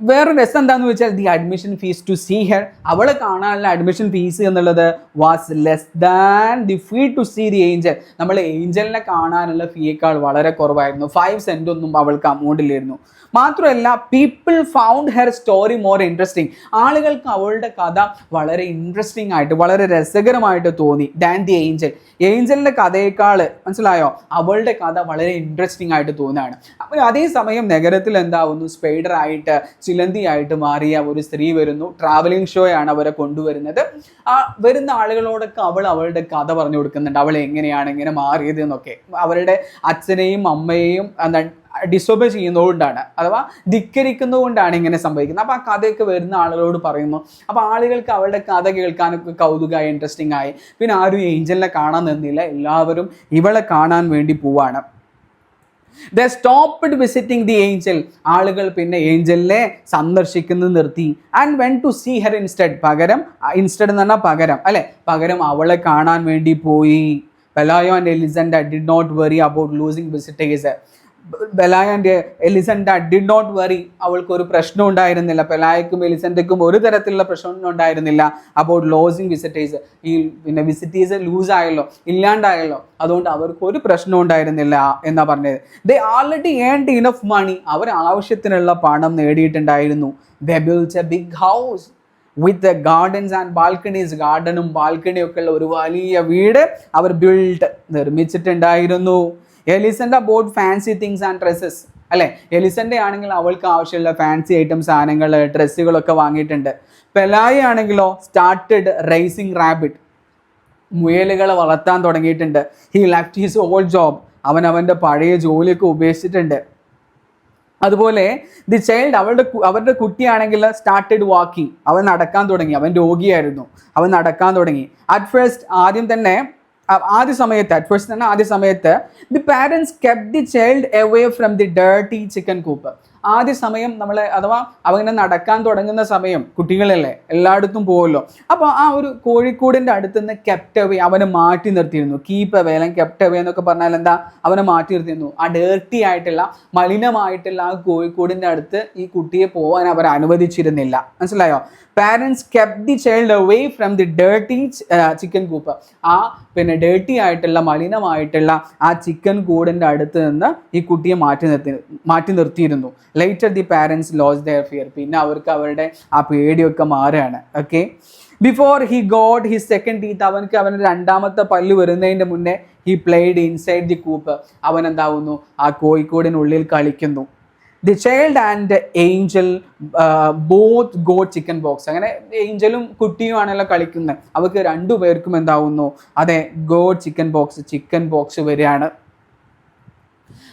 Speaker 1: വേറെ രസം എന്താന്ന് വെച്ചാൽ the admission fee to see her അവളെ കാണാനുള്ള അഡ്മിഷൻ ഫീസ് എന്നുള്ളത് was less than the fee to see the angel നമ്മൾ ഏഞ്ചലിനെ കാണാനുള്ള ഫീയേക്കാൾ വളരെ കുറവായിരുന്നു. ഫൈവ് സെന്റ് ഒന്നും അവൾക്ക് അമൗണ്ടിലിരുന്നു മാത്രമല്ല people found her story more interesting ആളുകൾക്ക് അവളുടെ കഥ വളരെ ഇൻട്രസ്റ്റിംഗ് ആയിട്ട് വളരെ രസകരമായിട്ട് തോന്നി ദാൻ ദി ഏഞ്ചൽ ഏഞ്ചലിന്റെ കഥയേക്കാൾ മനസ്സിലായോ? അവളുടെ കഥ വളരെ ഇൻട്രസ്റ്റിംഗ് ആയിട്ട് തോന്നുകയാണ് അപ്പോൾ അതേസമയം നഗരത്തിൽ എന്താവുന്നു? സ്പൈഡർ ആയിട്ട് ചിലന്തി ആയിട്ട് മാറിയ ഒരു സ്ത്രീ വരുന്നു. ട്രാവലിംഗ് ഷോയാണ് അവരെ കൊണ്ടുവരുന്നത്. ആ വരുന്ന ആളുകളോടൊക്കെ അവൾ അവളുടെ കഥ പറഞ്ഞു കൊടുക്കുന്നുണ്ട്. അവൾ എങ്ങനെയാണ് ഇങ്ങനെ മാറിയത് എന്നൊക്കെ. അവരുടെ അച്ഛനെയും അമ്മയെയും എന്താ ഡിസ്റ്റോബ് ചെയ്യുന്നതുകൊണ്ടാണ് അഥവാ ധിക്കരിക്കുന്നതുകൊണ്ടാണ് ഇങ്ങനെ സംഭവിക്കുന്നത്. അപ്പോൾ ആ കഥയൊക്കെ വരുന്ന ആളുകളോട് പറയുന്നു. അപ്പോൾ ആളുകൾക്ക് അവളുടെ കഥ കേൾക്കാനൊക്കെ കൗതുകമായി ഇൻട്രസ്റ്റിംഗ് ആയി. പിന്നെ ആരും ഏഞ്ചലിനെ കാണാൻ നിന്നില്ല. എല്ലാവരും ഇവളെ കാണാൻ വേണ്ടി പോവാണ്. They stopped visiting the angel ആളുകൾ പിന്നെ ഏഞ്ചലിനെ സന്ദർശിക്കുന്നത് നിർത്തി. And went to see her instead പകരം ഇൻസ്റ്റഡ് എന്ന് പറഞ്ഞാൽ പകരം അല്ലെ? പകരം അവളെ കാണാൻ വേണ്ടി പോയി. Pelayo and Elisenda did not worry about losing visitors Pelayo and they did not worry അവൾക്ക് ഒരു പ്രശ്നം ഉണ്ടായിരുന്നില്ല. പെലായക്കും എലിസൻഡയ്ക്കും ഒരു തരത്തിലുള്ള പ്രശ്നം ഉണ്ടായിരുന്നില്ല. അബൌട്ട് ലോസിങ് വിസിറ്റേഴ്സ് ഈ പിന്നെ വിസിറ്റേഴ്സ് ലൂസ് ആയല്ലോ ഇല്ലാണ്ടായല്ലോ. അതുകൊണ്ട് അവർക്ക് ഒരു പ്രശ്നം ഉണ്ടായിരുന്നില്ല എന്നാ പറഞ്ഞത്. They already earned enough money അവർ ആവശ്യത്തിനുള്ള പണം നേടിയിട്ടുണ്ടായിരുന്നു. They builds a big house with gardens and balconies ഗാർഡനും ബാൽക്കണിയും ഒക്കെ ഉള്ള ഒരു വലിയ വീട് അവർ build നിർമ്മിച്ചിട്ടുണ്ടായിരുന്നു. Elisenda bought fancy things and dresses അല്ലെ? എലിസന്റെ ആണെങ്കിൽ അവൾക്ക് ആവശ്യമുള്ള ഫാൻസി ഐറ്റം സാധനങ്ങൾ ഡ്രസ്സുകളൊക്കെ വാങ്ങിയിട്ടുണ്ട്. പെലായി ആണെങ്കിലോ സ്റ്റാർട്ടഡ് റേസിംഗ് റാബിറ്റ് മുയലുകളെ വളർത്താൻ തുടങ്ങിയിട്ടുണ്ട്. He left his old job അവൻ അവന്റെ പഴയ ജോലിയൊക്കെ ഉപേക്ഷിച്ചിട്ടുണ്ട്. അതുപോലെ ദി ചൈൽഡ് അവളുടെ അവരുടെ കുട്ടിയാണെങ്കിൽ സ്റ്റാർട്ടഡ് വാക്കിംഗ് അവൻ നടക്കാൻ തുടങ്ങി. അവൻ രോഗിയായിരുന്നു. അവൻ നടക്കാൻ തുടങ്ങി. അറ്റ് ഫസ്റ്റ് ആദ്യം തന്നെ ആദ്യ സമയത്ത് അറ്റ് ഫസ്റ്റ് തന്നെ ആദ്യ സമയത്ത് the parents kept the child away from the dirty chicken coop ആദ്യ സമയം നമ്മൾ അഥവാ അവങ്ങനെ നടക്കാൻ തുടങ്ങുന്ന സമയം കുട്ടികളല്ലേ എല്ലായിടത്തും പോകുമല്ലോ അപ്പോൾ ആ ഒരു കോഴിക്കോടിന്റെ അടുത്ത് നിന്ന് കെപ്റ്റ് അവേ അവനെ മാറ്റി നിർത്തിയിരുന്നു. കീപ്പ് അവേ അല്ലെങ്കിൽ കെപ്റ്റ് എന്നൊക്കെ പറഞ്ഞാൽ എന്താ? അവനെ മാറ്റി നിർത്തിയിരുന്നു. ആ ഡേർട്ടി ആയിട്ടുള്ള മലിനമായിട്ടുള്ള ആ കോഴിക്കോടിന്റെ അടുത്ത് ഈ കുട്ടിയെ പോകാൻ അവർ അനുവദിച്ചിരുന്നില്ല. മനസ്സിലായോ? Parents kept the child away from the dirty chicken coop ആ പിന്നെ ഡേർട്ടി ആയിട്ടുള്ള മലിനമായിട്ടുള്ള ആ ചിക്കൻ കൂടിന്റെ അടുത്ത് നിന്ന് ഈ കുട്ടിയെ മാറ്റി നിർത്തി മാറ്റി നിർത്തിയിരുന്നു. Later the parents lost their fear പിന്നെ അവർക്ക് അവരുടെ ആ പേടിയൊക്കെ മാറുകയാണ്. Okay before he got his second teeth അവനക്ക് അവന്റെ രണ്ടാമത്തെ പല്ല് വരുന്നതിന്റെ മുന്നേ he played inside the coop അവൻ എന്താവുന്നു? ആ കോഴിക്കോടിനുള്ളിൽ കളിക്കുന്നു. The child and angel both got chicken pox അങ്ങനെ ഏഞ്ചലും കുട്ടിയുമാണല്ലോ കളിക്കുന്നത്. അവർക്ക് രണ്ടു പേർക്കും എന്താവുന്നു? അതെ got chicken pox chicken pox വരികയാണ്.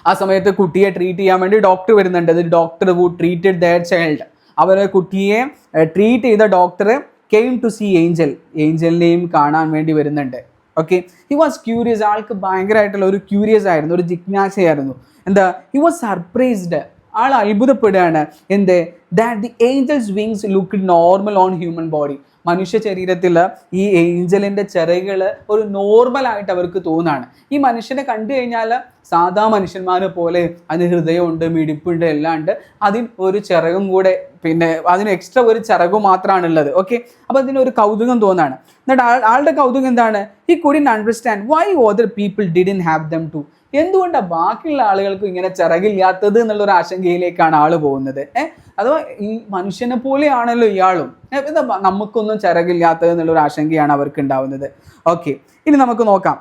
Speaker 1: ആ സമയത്ത് കുട്ടിയെ ട്രീറ്റ് ചെയ്യാൻ വേണ്ടി ഡോക്ടർ വരുന്നുണ്ട്. ഇത് doctor who treated their child അവർ കുട്ടിയെ ട്രീറ്റ് ചെയ്ത doctor came to see angel ഏഞ്ചലിനെയും കാണാൻ വേണ്ടി വരുന്നുണ്ട്. ഓക്കെ ഹി വാസ് ക്യൂരിയസ് ആൾക്ക് ഭയങ്കരമായിട്ടുള്ള ഒരു ക്യൂരിയസ് ആയിരുന്നു. ഒരു ജിജ്ഞാസയായിരുന്നു. എന്താ? ഹി വാസ് സർപ്രൈസ്ഡ് ആൾ അത്ഭുതപ്പെടുകയാണ്. എന്ത്? That the angel's wings look normal on human body മനുഷ്യ ശരീരത്തിൽ ഈ ഏഞ്ചലിന്റെ ചിറകൾ ഒരു നോർമലായിട്ട് അവർക്ക് തോന്നാണ്. ഈ മനുഷ്യനെ കണ്ടു കഴിഞ്ഞാൽ സാധാ മനുഷ്യന്മാരെ പോലെ അതിന് ഹൃദയമുണ്ട് മിടിപ്പുണ്ട് എല്ലാം ഉണ്ട്. അതിന് ഒരു ചിറകും കൂടെ പിന്നെ അതിന് എക്സ്ട്രാ ഒരു ചിറകു മാത്രമാണുള്ളത് ഓക്കെ അപ്പോൾ അതിന് ഒരു കൗതുകം തോന്നാണ്. എന്നിട്ട് ആളുടെ കൗതുകം എന്താണ്? He couldn't understand why other people didn't have them too എന്തുകൊണ്ടാണ് ബാക്കിയുള്ള ആളുകൾക്ക് ഇങ്ങനെ ചിറകില്ലാത്തത് എന്നുള്ളൊരു ആശങ്കയിലേക്കാണ് ആൾ പോകുന്നത്? ഏഹ് അഥവാ ഈ മനുഷ്യനെ പോലെയാണല്ലോ ഇയാളും. എന്താ നമുക്കൊന്നും ചിറകില്ലാത്തത് എന്നുള്ളൊരു ആശങ്കയാണ് അവർക്ക് ഉണ്ടാവുന്നത് ഓക്കെ ഇനി നമുക്ക് നോക്കാം.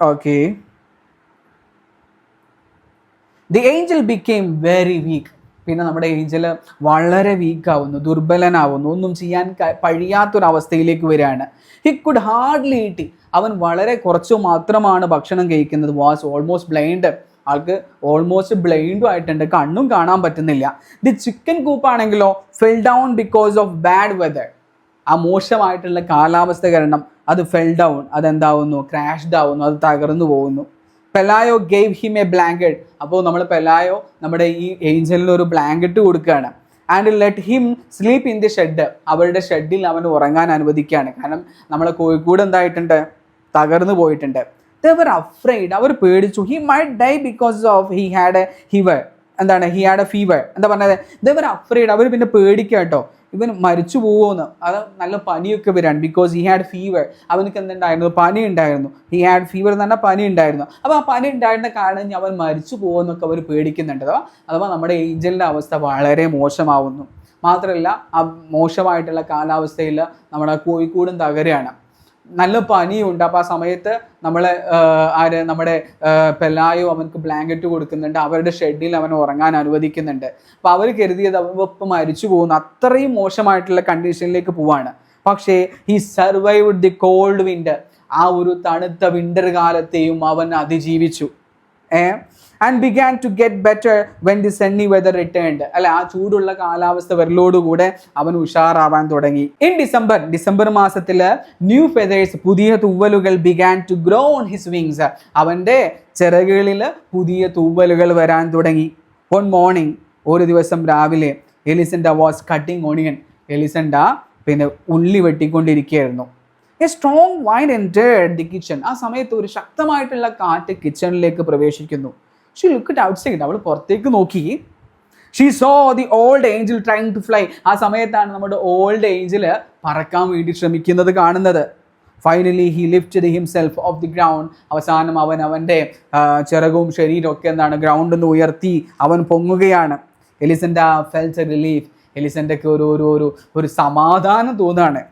Speaker 1: Okay. The angel became very weak പിന്നെ നമ്മുടെ ഏഞ്ചൽ വളരെ വീക്കാവുന്നു ദുർബലനാവുന്നു ഒന്നും ചെയ്യാൻ കഴിയാത്തൊരവസ്ഥയിലേക്ക് വരികയാണ്. ഹി കുഡ് ഹാർഡ്ലി ഈറ്റ് അവൻ വളരെ കുറച്ചു മാത്രമാണ് ഭക്ഷണം കഴിക്കുന്നത്. വാസ് ഓൾമോസ്റ്റ് ബ്ലൈൻഡ് ആൾക്ക് ഓൾമോസ്റ്റ് ബ്ലൈൻഡും ആയിട്ടുണ്ട്. കണ്ണും കാണാൻ പറ്റുന്നില്ല. The chicken കൂപ്പാണെങ്കിലോ fell down because of bad weather ആ മോശമായിട്ടുള്ള കാലാവസ്ഥ കാരണം അത് ഫെൽ ഡൗൺ അതെന്താവുന്നു? ക്രാഷ്ഡ് ആവുന്നു അത് തകർന്നു പോകുന്നു. Pelayo gave him a blanket അപ്പോൾ നമ്മൾ പെലായോ നമ്മുടെ ഈ ഏഞ്ചലിന് ഒരു ബ്ലാങ്കറ്റ് കൊടുക്കുകയാണ്. And let him sleep in the shed അവരുടെ ഷെഡിൽ അവൻ ഉറങ്ങാൻ അനുവദിക്കുകയാണ്. കാരണം നമ്മളെ കോഴിക്കോട് എന്തായിട്ടുണ്ട്? തകർന്നു പോയിട്ടുണ്ട്. ദർ അഫ്രൈഡ് അവർ പേടിച്ചു. He may die because of he had a fever എന്താണ്? ഹി ഹാഡ് എ ഫീവർ എന്താ പറഞ്ഞത്? ദർ അഫ്രൈഡ് അവർ പിന്നെ പേടിക്കുക കേട്ടോ. ഇവൻ മരിച്ചു പോകുമെന്ന് അത് നല്ല പനിയൊക്കെ വരാണ് ബിക്കോസ് ഹി ഹാഡ് ഫീവർ അവനക്ക് എന്തുണ്ടായിരുന്നു? പനി ഉണ്ടായിരുന്നു. ഹി ഹാഡ് ഫീവർ എന്ന് പറഞ്ഞാൽ പനി ഉണ്ടായിരുന്നു. അപ്പോൾ ആ പനി ഉണ്ടായിരുന്ന കാരണം അവൻ മരിച്ചു പോകുമെന്നൊക്കെ അവർ പേടിക്കുന്നുണ്ട്. അഥവാ അഥവാ നമ്മുടെ ഏഞ്ചലിന്റെ അവസ്ഥ വളരെ മോശമാവുന്നു. മാത്രമല്ല ആ മോശമായിട്ടുള്ള കാലാവസ്ഥയിൽ നമ്മുടെ കോഴിക്കോടും തകരുകയാണ്. നല്ല പനിയുണ്ട്. അപ്പോൾ ആ സമയത്ത് നമ്മളെ ആഹ്, ആര് നമ്മുടെ പെല്ലായോ അവനക്ക് ബ്ലാങ്കറ്റ് കൊടുക്കുന്നുണ്ട്. അവരുടെ ഷെഡിൽ അവൻ ഉറങ്ങാൻ അനുവദിക്കുന്നുണ്ട്. അപ്പോൾ അവർ കരുതിയത് അവൻ മരിച്ചു പോകുന്നു. അത്രയും മോശമായിട്ടുള്ള കണ്ടീഷനിലേക്ക് പോവാണ്. പക്ഷേ ഈ സർവൈവ്ഡ് ദി കോൾഡ് വിന്റർ ആ ഒരു തണുത്ത വിന്റർ കാലത്തെയും അവൻ അതിജീവിച്ചു. ഏ? And began to get better when the sunny weather returned അല്ലെ ആ ചൂടുള്ള കാലാവസ്ഥ വരലോടുകൂടെ അവൻ ഉഷാറാവാൻ തുടങ്ങി. ഇൻ ഡിസംബർ ഡിസംബർ മാസത്തിൽ ന്യൂ ഫെതേഴ്സ് പുതിയ തൂവലുകൾ began to grow on his wings അവന്റെ ചിറകുകളിൽ പുതിയ തൂവലുകൾ വരാൻ തുടങ്ങി. വൺ മോർണിംഗ് ഒരു ദിവസം രാവിലെ Elisenda was cutting onion Elisenda പിന്നെ ഉള്ളി വെട്ടിക്കൊണ്ടിരിക്കുകയായിരുന്നു. A strong wind entered the kitchen ആ സമയത്ത് ഒരു ശക്തമായിട്ടുള്ള കാറ്റ് കിച്ചണിലേക്ക് പ്രവേശിക്കുന്നു. ഷീ ലുക്ക് ഔട്ട് അവൾ പുറത്തേക്ക് നോക്കി. She saw the old angel trying to fly ആ സമയത്താണ് നമ്മുടെ ഓൾഡ് ഏഞ്ചിൽ പറക്കാൻ വേണ്ടി ശ്രമിക്കുന്നത് കാണുന്നത്. Finally he lift himself off the ground അവസാനം അവൻ അവന്റെ ചിറകും ശരീരവും ഒക്കെ എന്താണ് ഗ്രൗണ്ടിൽ നിന്ന് ഉയർത്തി അവൻ പൊങ്ങുകയാണ്. എലിസന്റെ ഫെൽസ് റിലീഫ് എലിസന്റെക്ക് ഒരു ഒരു ഒരു ഒരു സമാധാനം തോന്നുകയാണ്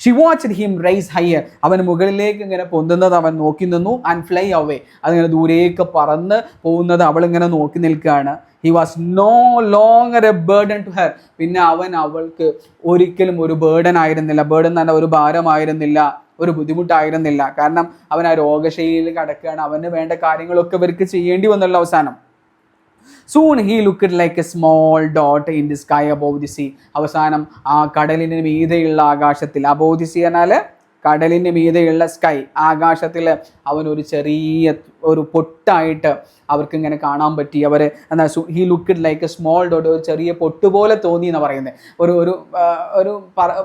Speaker 1: she watch him rise higher അവൻ മുകളിലേക്ക് ഇങ്ങനെ പൊന്തുന്നത് അവൻ നോക്കി നിന്നു ആൻഡ് ഫ്ലൈ അവേ അതിങ്ങനെ ദൂരേക്ക് പറന്ന് പോകുന്നത് അവൾ ഇങ്ങനെ നോക്കി നിൽക്കുകയാണ്. He was no longer a burden to her പിന്നെ അവൻ അവൾക്ക് ഒരിക്കലും ഒരു ബേർഡൻ ആയിരുന്നില്ല. ബേർഡൻ തന്നെ ഒരു ഭാരമായിരുന്നില്ല. ഒരു ബുദ്ധിമുട്ടായിരുന്നില്ല. കാരണം അവൻ ആ രോഗശൈലിയിൽ കിടക്കുകയാണ്. അവന് വേണ്ട കാര്യങ്ങളൊക്കെ ഇവർക്ക് ചെയ്യേണ്ടി വന്നുള്ള അവസാനം. Soon he look like a small dot in the sky above the sea അവസാനം ആ കടലിന് മീതെയുള്ള ആകാശത്തിൽ അബോവ് ദി സീ എന്നാൽ കടലിന് മീതെയുള്ള സ്കൈ ആകാശത്തിൽ അവൻ ഒരു ചെറിയ ഒരു പൊട്ടായിട്ട് അവർക്ക് ഇങ്ങനെ കാണാൻ പറ്റി. അവർ എന്താ he look like a small dot ഒരു ചെറിയ പൊട്ട് പോലെ തോന്നി എന്ന് പറയുന്നത് ഒരു ഒരു ഒരു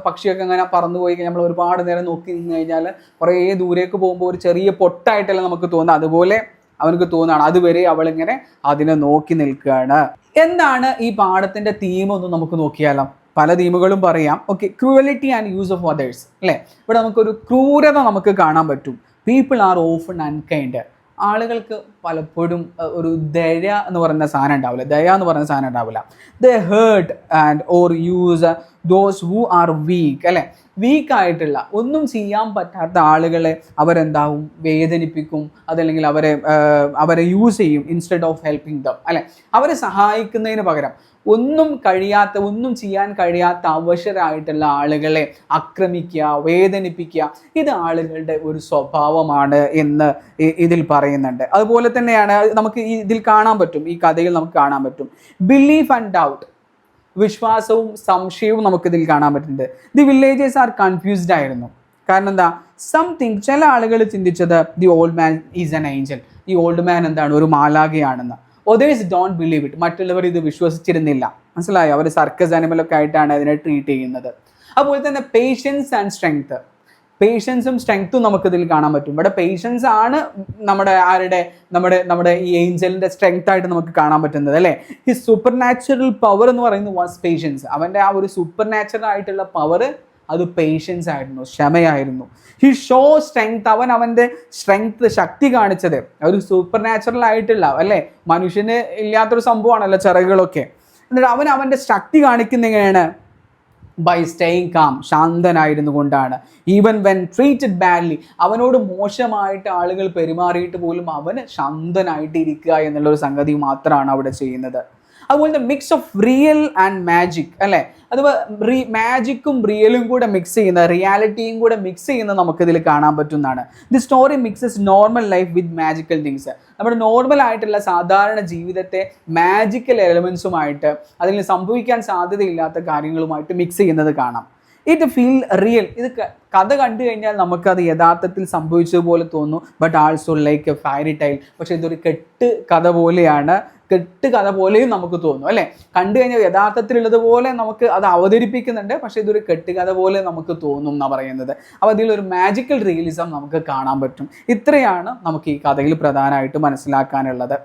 Speaker 1: പക്ഷിയൊക്കെ ഇങ്ങനെ പറന്നു പോയി കഴിഞ്ഞാൽ നമ്മൾ ഒരുപാട് നേരം നോക്കി നിന്ന് കഴിഞ്ഞാൽ കുറേ ദൂരേക്ക് പോകുമ്പോൾ ഒരു ചെറിയ പൊട്ടായിട്ടല്ല നമുക്ക് തോന്നുന്നത്. അതുപോലെ അവനക്ക് തോന്നുകയാണ്. അതുവരെ അവളിങ്ങനെ അതിനെ നോക്കി നിൽക്കുകയാണ്. എന്താണ് ഈ പാഠത്തിന്റെ തീം ഒന്ന് നമുക്ക് നോക്കിയാലോ? പല തീമുകളും പറയാം. Okay cruelty and use of others അല്ലേ? ഇവിടെ നമുക്കൊരു ക്രൂരത നമുക്ക് കാണാൻ പറ്റും. പീപ്പിൾ ആർ ഓഫൺ അൺകൈൻഡ് ആളുകൾക്ക് പലപ്പോഴും ഒരു ദയ എന്ന് പറയുന്ന സാധനം ഉണ്ടാവില്ല. ദയ എന്ന് പറയുന്ന സാധനം ഉണ്ടാവില്ല. The hurt and or use those who are weak അല്ലേ? വീക്ക് ആയിട്ടുള്ള ഒന്നും ചെയ്യാൻ പറ്റാത്ത ആളുകളെ അവരെന്താവും? വേദനിപ്പിക്കും അതല്ലെങ്കിൽ അവരെ അവരെ യൂസ് ചെയ്യും ഇൻസ്റ്റെഡ് ഓഫ് ഹെൽപ്പിംഗ് ദം അല്ലെ? അവരെ സഹായിക്കുന്നതിന് പകരം ഒന്നും കഴിയാത്ത ഒന്നും ചെയ്യാൻ കഴിയാത്ത അവശരായിട്ടുള്ള ആളുകളെ ആക്രമിക്കുക വേദനിപ്പിക്കുക ഇത് ആളുകളുടെ ഒരു സ്വഭാവമാണ് എന്ന് ഇതിൽ പറയുന്നുണ്ട്. അതുപോലെ തന്നെയാണ് നമുക്ക് ഇതിൽ കാണാൻ പറ്റും ഈ കഥയിൽ നമുക്ക് കാണാൻ പറ്റും. ബിലീഫ് ആൻഡ് ഡൗട്ട് വിശ്വാസവും സംശയവും നമുക്ക് ഇതിൽ കാണാൻ പറ്റുന്നുണ്ട്. ദി വില്ലേജേഴ്സ് ആർ കൺഫ്യൂസ്ഡ് ആയിരുന്നു. കാരണം എന്താ? സംതിങ് ചില ആളുകൾ ചിന്തിച്ചത് the old man is an angel ഈ ഓൾഡ് മാൻ എന്താണ്? ഒരു മാലാഖയാണെന്ന്. ഒതേഴ്സ് ഡോണ്ട് ബിലീവ് ഇറ്റ് മറ്റുള്ളവർ ഇത് വിശ്വസിച്ചിരുന്നില്ല. മനസ്സിലായോ? അവർ സർക്കസ് ആനിമലൊക്കെ ആയിട്ടാണ് അതിനെ ട്രീറ്റ് ചെയ്യുന്നത്. അതുപോലെ തന്നെ പേഷ്യൻസ് ആൻഡ് സ്ട്രെങ്ത് പേഷ്യൻസും സ്ട്രെങ്ത്തും നമുക്ക് ഇതിൽ കാണാൻ പറ്റും. ഇവിടെ പേഷ്യൻസ് ആണ് നമ്മുടെ ആരുടെ? നമ്മുടെ നമ്മുടെ ഈ ഏഞ്ചലിന്റെ സ്ട്രെങ്ത് ആയിട്ട് നമുക്ക് കാണാൻ പറ്റുന്നത് അല്ലേ? ഈ സൂപ്പർ നാച്ചുറൽ പവർ എന്ന് പറയുന്നത് വാസ് പേഷ്യൻസ് അവന്റെ ആ ഒരു സൂപ്പർ നാച്ചുറൽ ആയിട്ടുള്ള പവർ അത് പേഷ്യൻസ് ആയിരുന്നു ക്ഷമയായിരുന്നു. ഹി ഷോ സ്ട്രെങ്ത് അവൻ അവന്റെ സ്ട്രെങ്ത് ശക്തി കാണിച്ചത്. ഒരു സൂപ്പർ നാച്ചുറൽ ആയിട്ടുള്ള അല്ലേ? മനുഷ്യന് ഇല്ലാത്തൊരു സംഭവമാണല്ലോ ചിറകുകളൊക്കെ. എന്നിട്ട് അവൻ അവന്റെ ശക്തി കാണിക്കുന്ന എങ്ങനെയാണ് ബൈ സ്റ്റേയിങ് കാം ശാന്തനായിരുന്നു കൊണ്ടാണ്. ഈവൻ വെൻ ട്രീറ്റഡ് ബാഡ്ലി അവനോട് മോശമായിട്ട് ആളുകൾ പെരുമാറിയിട്ട് പോലും അവന് ശാന്തനായിട്ട് ഇരിക്കുക എന്നുള്ള ഒരു സംഗതി മാത്രമാണ് അവിടെ ചെയ്യുന്നത്. അതുപോലെ mix of real and magic അല്ലേ? അതുപോലെ റീ മാജിക്കും റിയലും കൂടെ മിക്സ് ചെയ്യുന്ന റിയാലിറ്റിയും കൂടെ മിക്സ് ചെയ്യുന്ന നമുക്കിതിൽ കാണാൻ പറ്റുന്നതാണ്. The story mixes normal life with magical things നമ്മുടെ നോർമൽ ആയിട്ടുള്ള സാധാരണ ജീവിതത്തെ മാജിക്കൽ എലമെൻസുമായിട്ട് അതിൽ സംഭവിക്കാൻ സാധ്യതയില്ലാത്ത കാര്യങ്ങളുമായിട്ട് മിക്സ് ചെയ്യുന്നത് കാണാം. ഇറ്റ് ഫീൽ റിയൽ ഇത് കഥ കണ്ടു കഴിഞ്ഞാൽ നമുക്കത് യഥാർത്ഥത്തിൽ സംഭവിച്ചതുപോലെ തോന്നും but also like a fairy tale പക്ഷെ ഇതൊരു കെട്ട് കഥ പോലെയാണ്. കെട്ട് കഥ പോലെയും നമുക്ക് തോന്നും അല്ലേ? കണ്ടു കഴിഞ്ഞാൽ യഥാർത്ഥത്തിലുള്ളത് പോലെ നമുക്ക് അത് അവതരിപ്പിക്കുന്നുണ്ട് പക്ഷേ ഇതൊരു കെട്ടുകഥ പോലെ നമുക്ക് തോന്നും എന്നാണ് പറയുന്നത്. അപ്പോൾ അതിലൊരു മാജിക്കൽ റിയലിസം നമുക്ക് കാണാൻ പറ്റും. ഇത്രയാണ് നമുക്ക് ഈ കഥയിൽ പ്രധാനമായിട്ട് മനസ്സിലാക്കാനുള്ളത്.